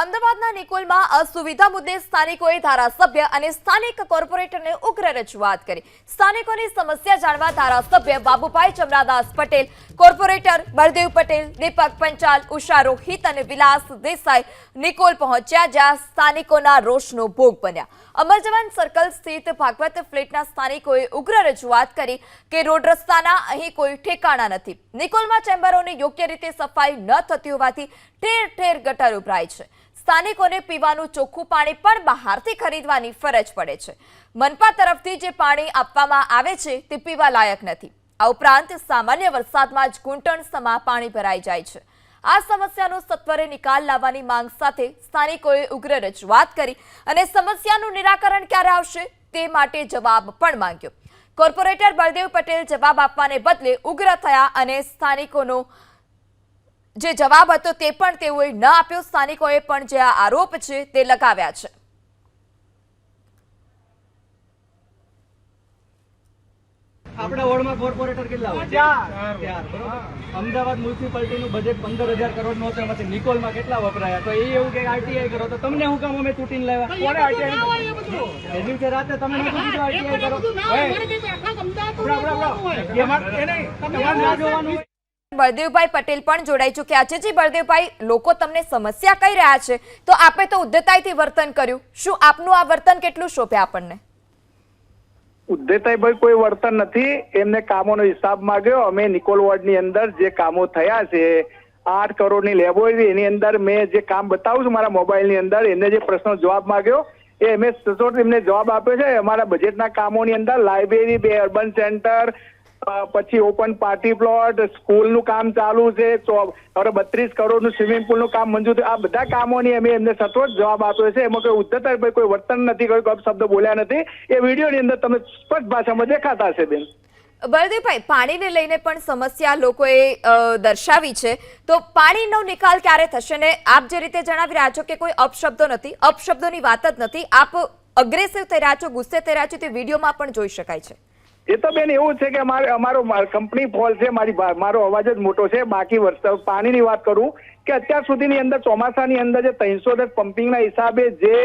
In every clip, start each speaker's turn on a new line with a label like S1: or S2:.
S1: અમદાવાદના નિકોલમાં અસુવિધા મુદ્દે સ્થાનિકોએ ધારાસભ્ય અને સ્થાનિક કોર્પોરેટરને ઉગ્ર રજૂઆત કરી. સ્થાનિકોની સમસ્યા જાણવા ધારાસભ્ય બાબુભાઈ ચમરાદાસ પટેલ, કોર્પોરેટર બળદેવ પટેલ, દીપક પંચાલ, ઉષા રોહિત અને વિલાસ દેસાઈ નિકોલ પહોંચ્યા જ્યાં સ્થાનિકોના રોષનો ભોગ બન્યા. અમર જવાન સર્કલ સ્થિત ભાગવત ફ્લેટના સ્થાનિકોએ ઉગ્ર રજૂઆત કરી કે રોડ રસ્તાના અહીં કોઈ ઠેકાણા નથી. નિકોલમાં ચેમ્બરોની યોગ્ય રીતે સફાઈ ન થતી હોવાથી ઠેર ઠેર ગટર ઉભરાય છે. સ્થાનિકોને પીવાનું ચોખ્ખું પાણી પણ બહારથી ખરીદવાની ફરજ પડે છે. મનપા તરફથી જે પાણી આપવામાં આવે છે તે પીવા લાયક નથી. આ ઉપરાંત સામાન્ય વરસાદમાં જ ઘૂંટણ સમા પાણી ભરાઈ જાય છે. આ સમસ્યાનો સત્વરે નિકાલ લાવવાની માંગ સાથે સ્થાનિકોએ ઉગ્ર રજૂઆત કરી અને સમસ્યાનું નિરાકરણ ક્યારે આવશે તે માટે જવાબ પણ માંગ્યો. કોર્પોરેટર બળદેવ પટેલ જવાબ આપવાને બદલે ઉગ્ર થયા અને સ્થાનિકોનો જે જવાબ હતો તે પણ તેઓએ ન આપ્યો. સ્થાનિકોએ પણ જે આ આરોપ છે તે લગાવ્યા છે.
S2: આપણા વોર્ડમાં કોર્પોરેટર કેટલા હોય? ચાર. બરોબર. અમદાવાદ મ્યુનિસિપાલિટીનું બજેટ પંદર હજાર કરોડનું હતું એમાંથી નિકોલમાં કેટલા વપરાયા? તો એ એવું કે આરટીઆઈ કરો. તો તમને હું કામ અમે તૂટીને લાવ્યા? કોને આરટીઆઈ એ રાતે તમે આરટીઆઈ કરો.
S1: બળદેવભાઈ પટેલ પણ જોડાઈ ચૂક્યા છે. જી બળદેવભાઈ, લોકો તમને સમસ્યા કહી રહ્યા છે, તો આપે તો ઉદ્ધતાઈથી વર્તન કર્યું. શું આપનું આ વર્તન કેટલું શોભે આપણને?
S3: ઉદ્ધતાઈભાઈ કોઈ વર્તન નથી. એમને કામોનો હિસાબ માંગ્યો. અમે નિકોલ વોર્ડની અંદર જે કામો થયા છે, આઠ કરોડની લેબોરેટરી એની અંદર મેં જે કામ બતાવું છું મારા મોબાઈલની અંદર, એમને જે પ્રશ્નનો જવાબ માંગ્યો, એ અમે સચોટ એમને જવાબ આપ્યો છે. અમારા બજેટના કામોની અંદર લાઇબ્રેરી બે અર્બન સેન્ટર પછી ઓપન પાર્ટી પ્લોટ સ્કૂલનું કામ ચાલુ છે હવે બત્રીસ કરોડનું સ્વિમિંગ પુલનું કામ મંજૂર આ બધા કામોની અમે એમને સચોટ જવાબ આપ્યો છે. એમાં કોઈ ઉદ્ધતર કોઈ વર્તન નથી, કોઈ શબ્દ બોલ્યા નથી. એ વિડીયોની અંદર તમે સ્પષ્ટ ભાષામાં દેખાતા હશે બેન.
S1: બળદેવભાઈ, પાણીને લઈને પણ સમસ્યા લોકોએ દર્શાવી છે. તો પાણીનો નિકાલ ક્યારે થશે ને આપ જે રીતે જણાવી રહ્યા છો કે કોઈ અપશબ્દો નથી, અપશબ્દોની વાત જ નથી. આપ અગ્રેસિવ થઈ રહ્યા છો, ગુસ્સે થઈ રહ્યા છો, તે વિડીયોમાં પણ જોઈ શકાય છે.
S3: એ તો બેન એવું છે કે અમારે અમારો કંપની ફોલ છે, મારી મારો અવાજ જ મોટો છે, બાકી વર્ષ પાણીની વાત કરું કે અત્યાર સુધીની અંદર ચોમાસાની અંદર જે ત્રણસો દસ પમ્પિંગના હિસાબે જે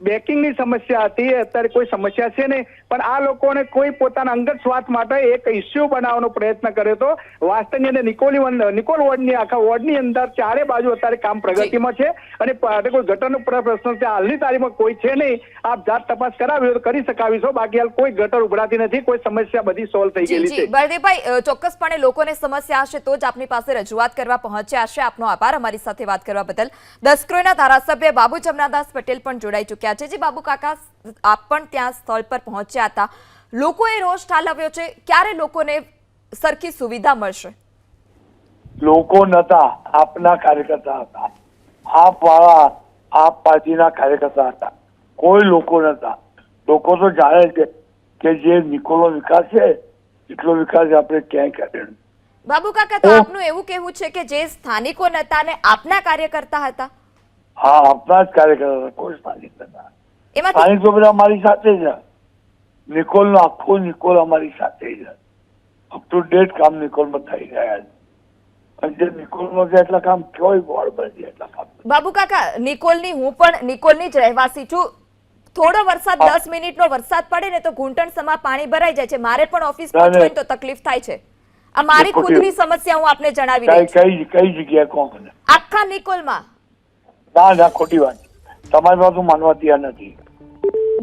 S3: બેકિંગની સમસ્યા હતી અત્યારે કોઈ સમસ્યા છે નહીં. પણ આ લોકોને કોઈ પોતાના અંગત સ્વાર્થ માટે એક ઇસ્યુ બનાવવાનો પ્રયત્ન કર્યો હતો. વાસ્તવની અંદર નિકોલી નિકોલ વોર્ડની આખા વોર્ડની અંદર ચારે બાજુ અત્યારે કામ પ્રગતિમાં છે. અને કોઈ ગટરનો પ્રશ્ન છે હાલની તારીખમાં કોઈ છે નહીં. આપ જાત તપાસ કરાવી તો કરી શકાવીશો. બાકી હાલ કોઈ ગટર ઉભરાતી નથી. કોઈ સમસ્યા બધી સોલ્વ થઈ ગયેલી છે.
S1: બળદેવભાઈ ચોક્કસપણે લોકોને સમસ્યા હશે તો જ આપની પાસે રજૂઆત કરવા પહોંચ્યા હશે. આપનો આભાર અમારી સાથે વાત કરવા બદલ. દસક્રોયના ધારાસભ્ય બાબુ જમનાદાસ પટેલ પણ જોડાઈ ચૂક્યા છે. જે બાબુ કાકા આપ પણ ત્યાં સ્થળ પર પહોંચ્યા હતા. લોકોએ રોષ ઠાલવ્યો છે. ક્યારે લોકોને સરખી સુવિધા મળશે?
S4: લોકો નતા આપના કાર્યકર્તા હતા. આપ વાળા આપ પાર્ટીના કાર્યકર્તા હતા. કોઈ લોકો નતા. લોકો તો જાણે છે કે જે નિકોલનો વિકાસ છે એટલો વિકાસ આપણે ક્યાંય કર્યો
S1: બાબુ કાકા તો આપનું એવું કહેવું છે કે જે સ્થાનિકો નતા ને આપના કાર્યકર્તા હતા?
S4: હા આપના જ કાર્યકર હતા કોઈ સ્થાનિક નતા સ્થાનિક તો બધા અમારી સાથે જ નિકોલ નો આખો નિકોલ અમારી સાથે જ અપ ટુ ડેટ કામ નિકોલમાં થઈ ગયા છે
S1: બાબુ કાકા નિકોલની હું પણ નિકોલની જ રહેવાસી છું. થોડો વરસાદ. દસ મિનિટનો વરસાદ પડે ને તો ઘૂંટણ સમા પાણી ભરાઈ જાય છે. મારે પણ ઓફિસ હોય તો તકલીફ થાય છે. આ મારી ખુદની સમસ્યા હું આપને જણાવી રહી
S4: કઈ
S1: છું.
S4: કઈ જગ્યાએ
S1: આખા નિકોલમાં
S4: ના ના, ખોટી વાત. તમારી વાત હું માનવા ત્યાં નથી.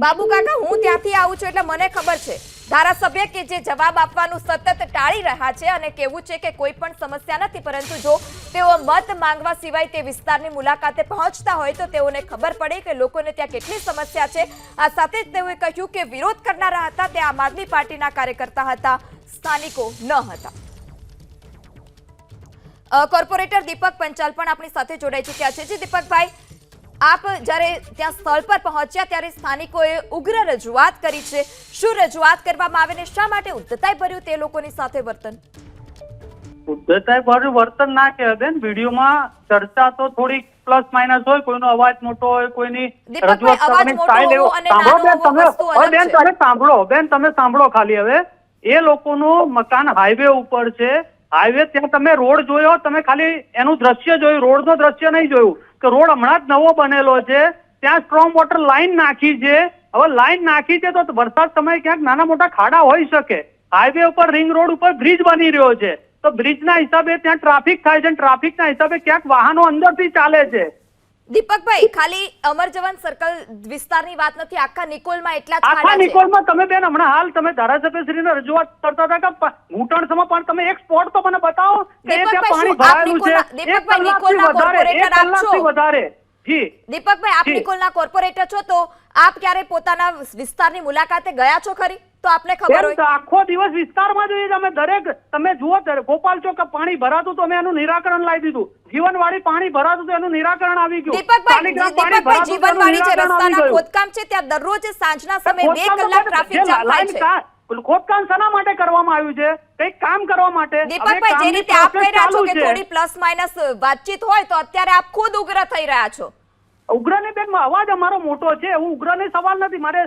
S1: બાબુ કાકા, હું ત્યાંથી આવું છું એટલે મને ખબર છે. ધારાસભ્ય કે જે જવાબ આપવાનું સતત ટાળી રહ્યા છે અને કેવું છે કે કોઈ પણ સમસ્યા નથી, પરંતુ જો તેઓ મત માંગવા સિવાય તે વિસ્તારની મુલાકાતે પહોંચતા હોય તો તેઓને ખબર પડે કે લોકોને ત્યાં કેટલી સમસ્યા છે. આ સાથે જ તેઓએ કહ્યું કે વિરોધ કરનારા હતા, તે આમ આદમી પાર્ટીના કાર્યકર્તા હતા, સ્થાનિકો ન હતા. કોર્પોરેટર દીપક પંચાલ પણ આપણી સાથે જોડાઈ ચૂક્યા છે. જે દીપકભાઈ આપ જ્યારે ત્યાં સ્થળ પર પહોંચ્યા ત્યારે સ્થાનિકોએ ઉગ્ર રજૂઆત કરી છે. શું રજૂઆત કરવામાં આવે ને શા માટે ઉદ્ધતાઈ ભર્યું તે લોકોની સાથે વર્તન?
S2: ઉદ્ધતાઈ ભર્યું વર્તન ના કહેવાય બેન. વિડીયોમાં ચર્ચા તો થોડીક પ્લસ માઇનસ હોય કોઈનો અવાજ મોટો હોય કોઈની સાંભળો બેન તમે. તમે સાંભળો. બેન તમે સાંભળો ખાલી હવે. એ લોકોનું મકાન હાઈવે ઉપર છે. હાઈવે ત્યાં તમે રોડ જોયો, તમે ખાલી એનું દ્રશ્ય જોયું રોડનું દ્રશ્ય નહીં જોયું,
S5: કે રોડ હમણાં જ નવો બનેલો છે, ત્યાં સ્ટ્રોંગ વોટર લાઈન નાખી છે. હવે લાઈન નાખી છે તો વરસાદ સમયે ક્યાંક નાના મોટા ખાડા હોઈ શકે. હાઈવે ઉપર રિંગ રોડ ઉપર બ્રિજ બની રહ્યો છે. તો બ્રિજના હિસાબે ત્યાં ટ્રાફિક થાય છે ટ્રાફિકના હિસાબે ક્યાંક વાહનો અંદરથી ચાલે છે.
S1: દીપકભાઈ ખાલી અમર જવાન સર્કલ વિસ્તારની વાત નથી આખા નિકોલમાં એટલા જ
S5: આખા નિકોલમાં તમે બેન હમણાં હાલ તમે ધારાસભ્યશ્રીને રજૂઆત કરતા હતા કે ઘૂંટણસમાં પણ તમે એક સ્પોટ તો મને બતાવો કે ત્યાં પાણી ભરાયેલું છે? એક કલાકથી વધારે એક? કલાકથી વધારે. જી.
S1: દીપકભાઈ આપ. નિકોલના કોર્પોરેટર છો તો આપ ક્યારે પોતાના વિસ્તારની મુલાકાતે ગયા છો ખરી? તો આપને ખબર હોય.
S5: આખો દિવસ વિસ્તારમાં જોઈએ અમે દરેક તમે જુઓ ગોપાલ ચોક પાણી ભરાતું તો અમે એનું નિરાકરણ લાવી દીધું. જીવનવાળી પાણી ભરાતું તો એનું નિરાકરણ આવી ગયું.
S1: દીપકભાઈ દીપકભાઈ
S5: ભરાતું તો એનું
S1: જીવનવાળી જે રસ્તાના ખોદકામ છે ત્યાં દરરોજ સાંજના સમયે બે કલાક ટ્રાફિક જામ થાય છે.
S5: ખોદકામ શેના માટે કરવામાં આવ્યું છે? કંઈક કામ કરવા માટે.
S1: દીપકભાઈ જે રીતે આપ કહી રહ્યા છો કે થોડી પ્લસ માઇનસ વાતચીત હોય તો અત્યારે આપ ખુદ ઉગ્ર થઈ રહ્યા છો.
S5: ઉગ્રની બેન અવાજ અમારો મોટો છે. હું ઉગ્રની સવાલ નથી. મારે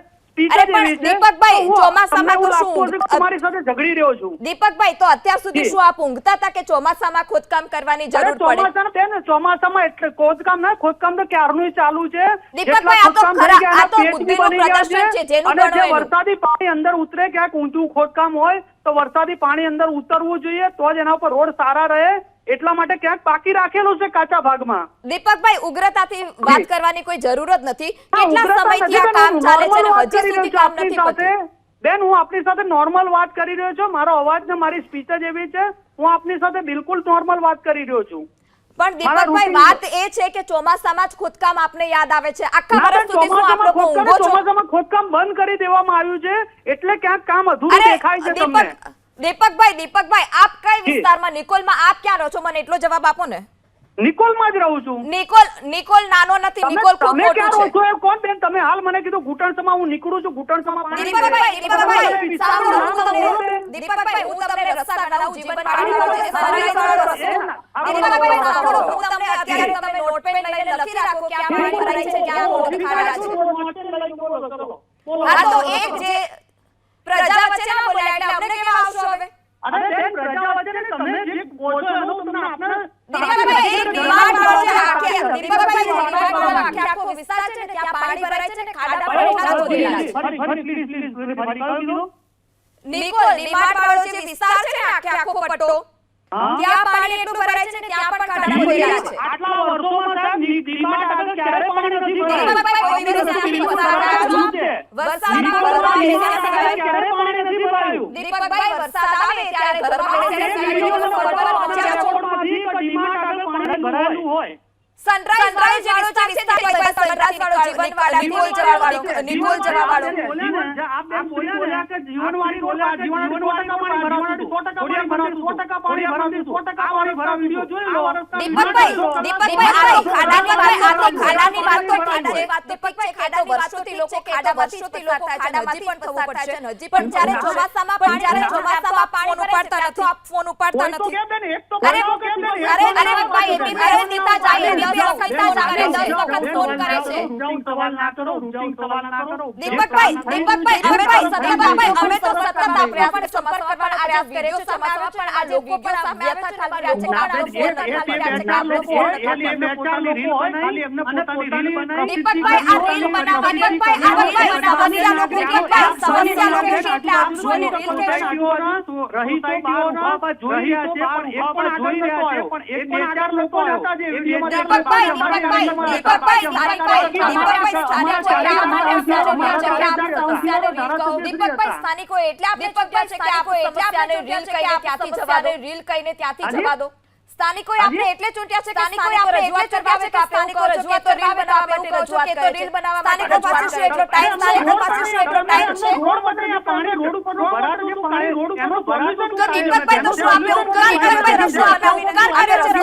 S1: દીપકભાઈ,
S5: તો
S1: અત્યાર સુધી શું આપ ઊંઘતા હતા કે ચોમાસામાં ખોદકામ કરવાની જરૂર પડે?
S5: ચોમાસામાં એટલે ખોદકામ ના ખોદકામ તો ક્યારનું ચાલુ છે?
S1: દીપકભાઈ, આ તો ખરા- આ તો બુદ્ધિનું પ્રદર્શન છે, જેનું
S5: અને
S1: ગણો
S5: જે
S1: એનું.
S5: વરસાદી પાણી અંદર ઉતરે ક્યાંક ઊંચું ખોદકામ હોય તો વરસાદી પાણી અંદર ઉતરવું જોઈએ તો જ એના ઉપર રોડ સારા રહે એટલા માટે ક્યાંક બાકી રાખેલું છે કાચા ભાગમાં.
S1: દીપકભાઈ ઉગ્રતાથી વાત કરવાની કોઈ જરૂર જ નથી કેટલા સમયથી આ
S5: બેન,
S1: કામ
S5: હું
S1: ચાલે છે અને હજી સુધી કામ નથી
S5: આપની
S1: પત્યું?
S5: સાથે. બેન હું આપની સાથે નોર્મલ વાત કરી રહ્યો છું. મારો અવાજ ને મારી સ્પીચ જ એવી છે. હું આપની સાથે બિલકુલ નોર્મલ વાત કરી રહ્યો છું.
S1: પણ દીપકભાઈ વાત એ છે કે ચોમાસામાં જ ખોદકામ આપને યાદ આવે છે. આખા વર્ષ સુધી શું આપ
S5: ચોમાસામાં
S1: લોકો
S5: ખોદકામ-
S1: ઊંઘો છો?
S5: ચોમાસામાં ખોદકામ બંધ કરી દેવામાં આવ્યું છે. એટલે ક્યાંક કામ અધૂરું દેખાય છે તમને.
S1: દીપકભાઈ દીપકભાઈ આપ કઈ વિસ્તારમાં? નિકોલમાં આપ ક્યાં રહો છો? મને એટલો જવાબ આપો ને.
S5: નિકોલમાં જ રહું છું.
S1: નિકોલ નિકોલ નાનો નથી નિકોલ ખૂબ
S5: તમે ક્યાં રહો
S1: છે.
S5: છો એ કોણ બેન? તમે હાલ મને કીધું ઘૂંટણસમાં હું નીકળું છું ઘૂંટણસમાં
S1: દીપકભાઈ દીપકભાઈ સાંભળો, હું તમને દીપકભાઈ હું તમને રસ્તા ગણાવું જીવન
S5: પાણી છે.
S1: દીપકભાઈ સાંભળો હું તમને અત્યારે તમે નોટપેડ લઈને લખી રાખો ક્યાં પાણી ભરાય છે ક્યાં મોટી ખાડા છે. હા તો એક જે પ્રજા વચ્ચે ના બોલ્યા એટલે અમને કેમ આવશો હવે
S5: અરે બેન, પ્રજા વચ્ચે તમે જે કહો એનો તમને આપણે
S1: દીપકભાઈ એક ડિમાન્ડ વાળો છે આખે દીપકભાઈ ડિમાન્ડ વાળો આખે આખો વિસ્તાર છે ત્યાં પાણી ભરાય છે ને ખાડા પણ એટલા જ છે
S5: ફરી, ફરી, please, please, ફરી, ફરી, કહી
S1: નિકોલ ડિમાન્ડ વાળો જે વિસ્તાર છે આખે આખો પટ્ટો ત્યાં પાણી એટલું ભરાય છે ત્યાં પણ ખાડા ખોદેલા છે
S5: આટલા વર્ષોમાં ડીમાર્ટ આગળ ક્યારે પાણી નથી ભરાયું?
S1: વરસાદ
S5: ક્યારે પાણી નથી ભરાયું?
S1: દીપકભાઈ વરસાદ આવે ત્યારે ઘરમાં બેસીને સીડીઓનો સવારે પહોંચ્યા
S5: ડીમાર્ટ આગળ પાણી ભરાયેલું હોય.
S1: સનરાઈઝ વાળો છે સનરાઈઝ વાળો જીવન વાળા નિકોલ જવા વાળો નિકોલ જવા વાળો દીપકભાઈ દીપકભાઈ આ તો ખાડાની વાત આ તો ખાડાની વાત તો ઠીક છે. દીપકભાઈ ખાડા વર્ષોથી લોકો ખાડા વર્ષોથી લોકો ખાડામાંથી પણ થવું પડશે. હજી પણ જ્યારે ચોમાસામાં પણ જ્યારે ચોમાસામાં પાણી ઉપાડતા નથી આપ ફોન ઉપાડતા નથી અરે અરે અરે ભાઈ એમની મેરે નેતા જાય વખત ફોન કરે છે. દીપકભાઈ દીપકભાઈ અમે તો દીપકભાઈ અમે તો સતત આ પ્રયાસ સંપર્ક કરવાનો પ્રયાસ કર્યો સમાજમાં પણ આ લોકો પણ સામે વ્યથા ઠાલવી રહ્યા છે કે આપણો ફોન દીપકભાઈ દીપકભાઈ દીપકભાઈ કે દીપકભાઈ સ્થાનિકો એટલે આપણે દીપકભાઈ સ્થાનિકો એટલા આપણે રીલ કહીને ત્યાંથી જવા દો. રીલ કહીને ત્યાંથી જવા દો. સ્થાનિકો આપણે એટલે ચૂંટ્યા છે કે સ્થાનિકોએ આપણે એટલે ચૂંટ્યા છે કે સ્થાનિકો રજૂઆત તો રીલ બનાવવા માટે રજૂઆત કે તો રીલ બનાવવા માટે રજૂઆત શું એટલો ટાઈમ સ્થાનિકો પાસે શું એટલો ટાઈમ છે તો દીપકભાઈ તો શું આપણે ઉપકાર રસ્તો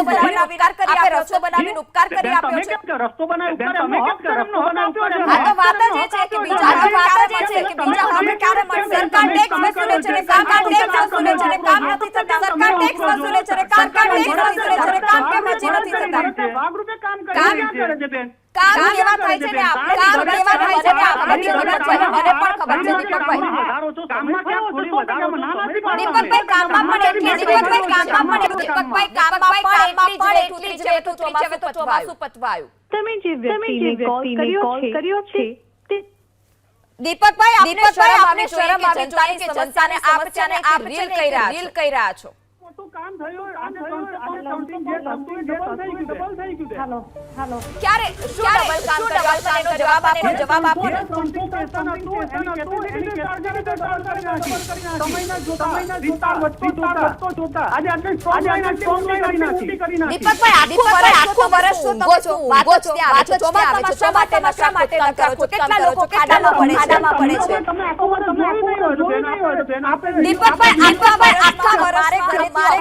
S1: બનાવી ઉપકાર કર્યો છે રસ્તો બનાવીને ઉપકાર કરી આપ્યો રસ્તો બનાવીને ઉપકાર કરી આપ્યો છે?
S5: રસ્તો બનાવ્યો?
S1: આ તો વાત જ એ છે કે બીજા વાત જ એ છે કે બીજા હવે ક્યારે મળશે સરકાર ટેક્સ વસૂલે છે ને કામ ટેક્સ વસૂલે છે ને કામ નથી થતા? સરકાર ટેક્સ વસૂલે છે ને કામ ટેક્સ વસૂલે છે ને કામ કેમ નથી થતા?
S5: ભાગરૂપે કામ
S1: કામ-
S5: કરે છે. બેન?
S1: કામ કેવા થાય છે ને કામ કેવા થાય છે ને આપણે દીપકભાઈ મને પણ ખબર છે દીપકભાઈ
S5: કામમાં ક્યાં થોડી વધારો?
S1: દીપકભાઈ કામમાં પણ એટલી જ દીપકભાઈ કામમાં પણ દીપકભાઈ કામમાં. પણ એટલી જ એટલી જ ચોમાસું પતવાયું
S6: તમે જે વ્યક્તિને કોલ કર્યો છે તે
S1: દીપકભાઈ આપને શરમ આવી જોઈએ કે જનતાને આપ છે ને આપ રીલ કહી રહ્યા રીલ કહી રહ્યા છો.
S5: કામ થયું આજે આજે જે something double થઈ ગયું થઈ ગયું
S6: હાલો હાલો.
S1: ક્યારે શું ડબલ કામ જવાબ આપો જવાબ આપો.
S5: જે હતું, એની capacity charger તો double કરી નાખી. સમયના જોતા, વિસ્તાર વધતો જોતા, આજે આટલી strong line આટલી કરી નાખી.
S1: દીપકભાઈ આખું વર્ષ આખું વર્ષ શું તમે છો વાતો જ ત્યાં આવે ચોમાસામાં શા માટે શા માટે ન કરો છો? કેટલા લોકો ખાડામાં પડે ખાડામાં પડે છે?
S5: તમે આખું વર્ષ જોયું નહીં હોય તો બેન, જોયું હોય તો બેન, આપણે-
S1: દીપકભાઈ આખા વર્ષ આખા વર્ષ મારે ઘરે મારે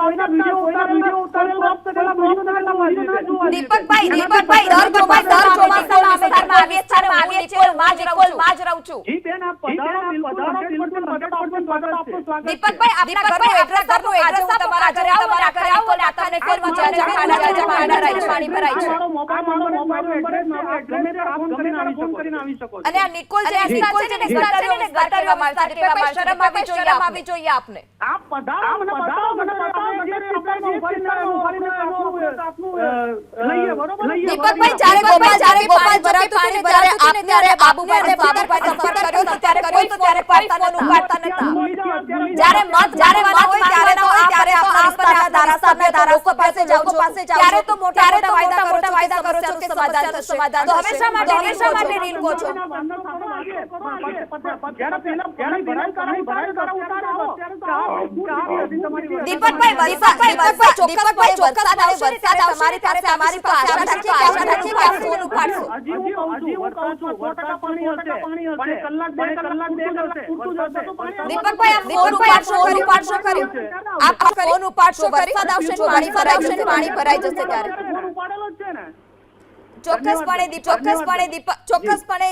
S1: દીપકભાઈ દીપકભાઈ અને આજના ધારાસભ્ય ધારાસભ્ય આવી જોઈએ કારણ કે કારણ કે મુખ્યમંત્રી ગોપાલભાઈ ગોપાલ ઉલ્લેખ કર્યો ઉલ્લેખ કર્યો છે દીપકભાઈ દીપકભાઈ દર ચોમાસા દર ચોમાસામાં અમે ઘરમાં આવીએ છીએ આવીએ છીએ માં જ રહું માં જ રહું છું દીપકભાઈ આપના ઘરનું એડ્રેસ ઘરનું એડ્રેસ તમારા ઘરે આવો તમારા ઘરે આવો અને તમને ફોનમાં જ્યાં જ્યાં ખાડા જ્યાં જ્યાં છે પાણી ભરાય છે. અને આ નિકોલ જે છે ને શરમ જોઈએ જોઈએ આપને
S5: આપ પધારો મને બતાવો મને બતાવો
S1: દીપકભાઈ જ્યારે ગોપાલ જ્યારે ગોપાલ ભરાતું હતું ને આપને ત્યારે બાબુભાઈ બાબુભાઈ સંપર્ક કર્યો હતો. ત્યારે કોઈ તો ત્યારે કોઈ ઉપાડતા નતા જ્યારે મત જ્યારે મત હોય ત્યારે તો આ ત્યારે આપના વિસ્તારના ધારાસભ્ય લોકો પાસે જાઓ છો. પાસે જાઓ ત્યારે તો મોટા મોટા વાયદા મોટા વાયદા કરો છો કે સમાધાન થશે. તો હંમેશા માટે હંમેશા માટે રીલ કહો છો. દીપકભાઈ દીપકભાઈ દીપકભાઈ વરસાદ આવશે ત્યારે તમારી પાસે અમારી પાસે આશા રાખીએ કે આશા રાખીએ કે આપ ફોન ઉપાડશો દીપકભાઈ આપ ફોન ઉપાડશો ફોન ઉપાડશો ખરી. આપ ફોન ઉપાડશો વરસાદ આવશે પાણી ભરાઈ જશે પાણી ભરાઈ જશે ત્યારે. ચોક્કસપણે દીપ ચોક્કસપણે ચોક્કસપણે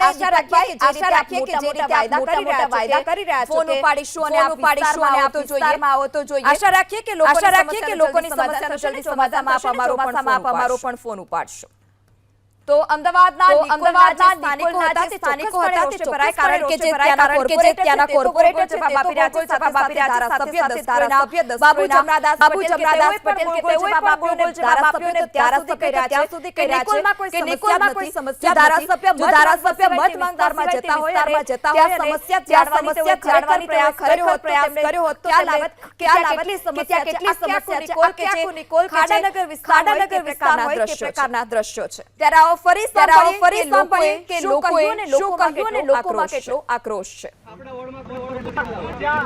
S1: આશા રાખીએ કે આશા રાખીએ કે જે રીતે વાયદા કરી રહ્યા વાયદા કરી રહ્યા છો ફોન ઉપાડીશું અને આપ ઉપાડીશું અને આપ વિસ્તારમાં આવો તો જોઈએ. આશા રાખીએ કે લોકો આશા રાખીએ કે લોકોની સમસ્યાનું જલ્દી સમાધાન આપ અમારો પણ ફોન ઉપાડશો. તો અમદાવાદના અમદાવાદના સ્થાનિકો હતા તે સ્થાનિકો હતા તે ભરાય કારણ કે જે ત્યાંના કોર્પોરેટ ત્યાંના કોર્પોરેટર જવાબ આપી રહ્યા છે જવાબ આપી રહ્યા છે ધારાસભ્ય દસ ધારાસભ્ય બાબુ જમનાદાસ બાબુ જમનાદાસ પટેલ કે તેઓએ જવાબ આપ્યો ને ધારાસભ્યો ને ધારાસભ્ય કહી રહ્યા ત્યાં સુધી કહી રહ્યા છે કે નિકોલમાં કોઈ સમસ્યા ધારાસભ્ય ધારાસભ્ય મત માંગવારમાં જતા હોય વિસ્તારમાં જતા હોય સમસ્યા ત્યાં સમસ્યા જાણવાની પ્રયાસ કર્યો હોત પ્રયાસ કર્યો હોત તો ક્યાં લાવત ક્યાં લાવત કેટલી સમસ્યા કેટલી સમસ્યા છે નિકોલ કે જે નિકોલ ખાડાનગર વિસ્તાર ખાડાનગર વિસ્તારના દ્રશ્યો છે ત્યારે આવો ફરી ત્યારે ફરી સાંભળીએ કે લોકોએ શું કહ્યું અને લોકોમાં કેટલો આક્રોશ છે?
S2: આપણા વોર્ડમાં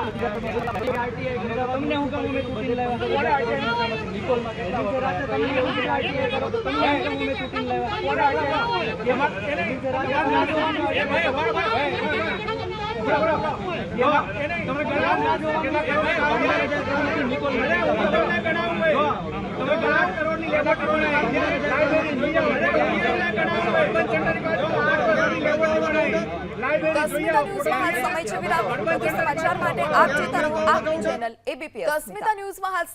S2: કોર્પોરેટર તમને હું કામ અમે તૂટીને લાવ્યા નિકોલમાં કેટલા વપરાય? તમને એવું કે RTI કરો તો તમને હું કામ અમે તૂટીને લાવ્યા? એમાં- એને- તમે ગણાવ ના જોવાનું. નિકોલમાં તમે ગણાવ કરોડની લેબર કરવાના.
S1: દસમીના ન્યૂઝમાં હાલ સમય છે સમાચાર માટે આપ જોતા રહો આપની ચેનલ એબીપી દસમીના ન્યૂઝમાં હાલ